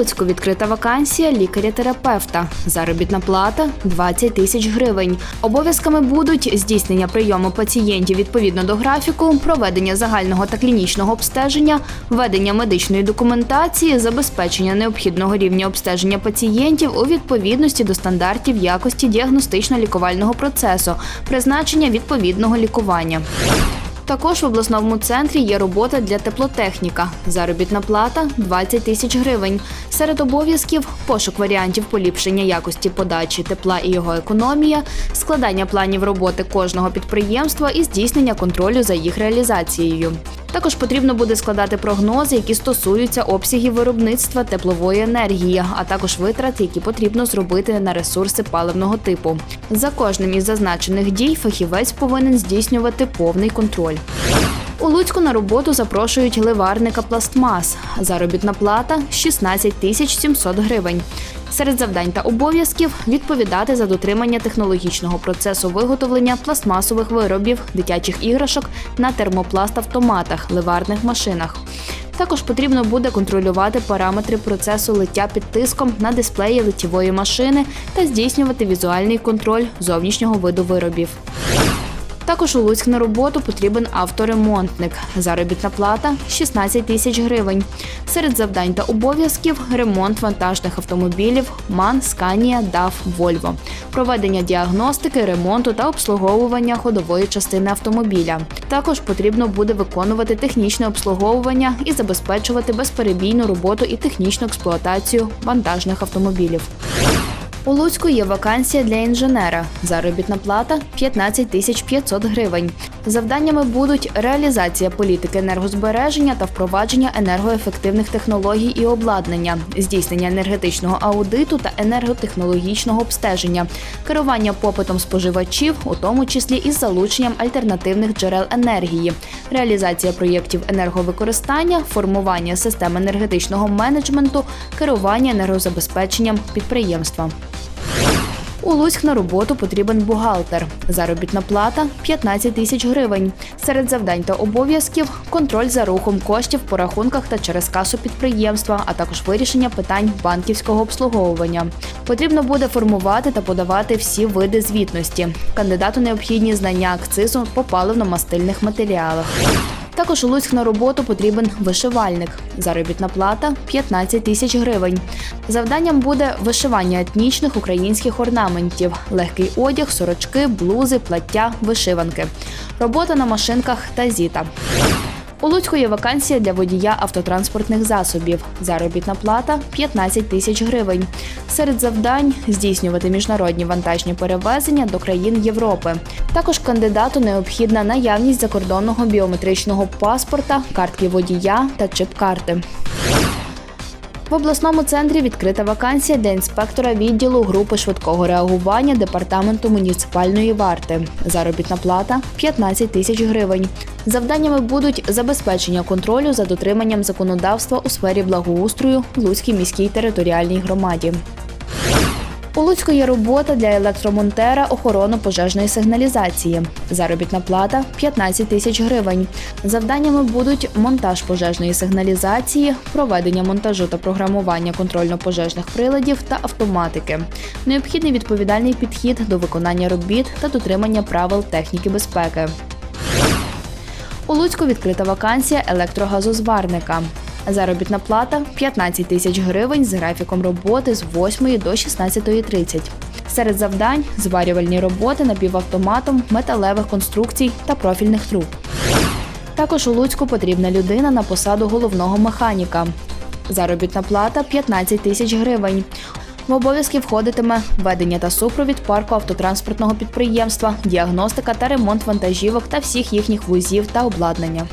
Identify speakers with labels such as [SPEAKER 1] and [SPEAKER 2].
[SPEAKER 1] Луцьку відкрита вакансія лікаря-терапевта. Заробітна плата 20 тисяч гривень. Обов'язками будуть здійснення прийому пацієнтів відповідно до графіку, проведення загального та клінічного обстеження, ведення медичної документації, забезпечення необхідного рівня обстеження пацієнтів у відповідності до стандартів якості діагностично-лікувального процесу, призначення відповідного лікування. Також в обласному центрі є робота для теплотехніка. Заробітна плата 20 тисяч гривень. Серед обов'язків пошук варіантів поліпшення якості подачі тепла і його економія, складання планів роботи кожного підприємства і здійснення контролю за їх реалізацією. Також потрібно буде складати прогнози, які стосуються обсягів виробництва теплової енергії, а також витрат, які потрібно зробити на ресурси паливного типу. За кожним із зазначених дій фахівець повинен здійснювати повний контроль. У Луцьку на роботу запрошують ливарника пластмас. Заробітна плата 16 тисяч 700 гривень. Серед завдань та обов'язків відповідати за дотримання технологічного процесу виготовлення пластмасових виробів, дитячих іграшок на термопласт-автоматах, ливарних машинах. Також потрібно буде контролювати параметри процесу лиття під тиском на дисплеї литтєвої машини та здійснювати візуальний контроль зовнішнього виду виробів. Також у Луцьк на роботу потрібен авторемонтник. Заробітна плата 16 тисяч гривень. Серед завдань та обов'язків ремонт вантажних автомобілів МАН, Сканія, ДАФ, Вольво, проведення діагностики, ремонту та обслуговування ходової частини автомобіля. Також потрібно буде виконувати технічне обслуговування і забезпечувати безперебійну роботу і технічну експлуатацію вантажних автомобілів. У Луцьку є вакансія для інженера. Заробітна плата 15 тисяч 500 гривень. Завданнями будуть реалізація політики енергозбереження та впровадження енергоефективних технологій і обладнання, здійснення енергетичного аудиту та енерготехнологічного обстеження, керування попитом споживачів, у тому числі із залученням альтернативних джерел енергії, реалізація проєктів енерговикористання, формування систем енергетичного менеджменту, керування енергозабезпеченням підприємства. У Луцьк на роботу потрібен бухгалтер. Заробітна плата 15 тисяч гривень. Серед завдань та обов'язків контроль за рухом коштів по рахунках та через касу підприємства, а також вирішення питань банківського обслуговування. Потрібно буде формувати та подавати всі види звітності. Кандидату необхідні знання акцизу по паливно-мастильних матеріалах. Також у Луцьк на роботу потрібен вишивальник. Заробітна плата 15 тисяч гривень. Завданням буде вишивання етнічних українських орнаментів, легкий одяг, сорочки, блузи, плаття, вишиванки. Робота на машинках та зіта. У Луцьку є вакансія для водія автотранспортних засобів. Заробітна плата 15 тисяч гривень. Серед завдань здійснювати міжнародні вантажні перевезення до країн Європи. Також кандидату необхідна наявність закордонного біометричного паспорта, картки водія та чип-карти. В обласному центрі відкрита вакансія для інспектора відділу групи швидкого реагування департаменту муніципальної варти. Заробітна плата 15 тисяч гривень. Завданнями будуть забезпечення контролю за дотриманням законодавства у сфері благоустрою Луцькій міській територіальній громаді. У Луцьку є робота для електромонтера охорону пожежної сигналізації. Заробітна плата 15 тисяч гривень. Завданнями будуть монтаж пожежної сигналізації, проведення монтажу та програмування контрольно-пожежних приладів та автоматики. Необхідний відповідальний підхід до виконання робіт та дотримання правил техніки безпеки. У Луцьку відкрита вакансія електрогазозварника. Заробітна плата 15 тисяч гривень з графіком роботи з 8 до 16.30. Серед завдань зварювальні роботи напівавтоматом, металевих конструкцій та профільних труб. Також у Луцьку потрібна людина на посаду головного механіка. Заробітна плата 15 тисяч гривень. В обов'язки входитиме ведення та супровід парку автотранспортного підприємства, діагностика та ремонт вантажівок та всіх їхніх вузів та обладнання.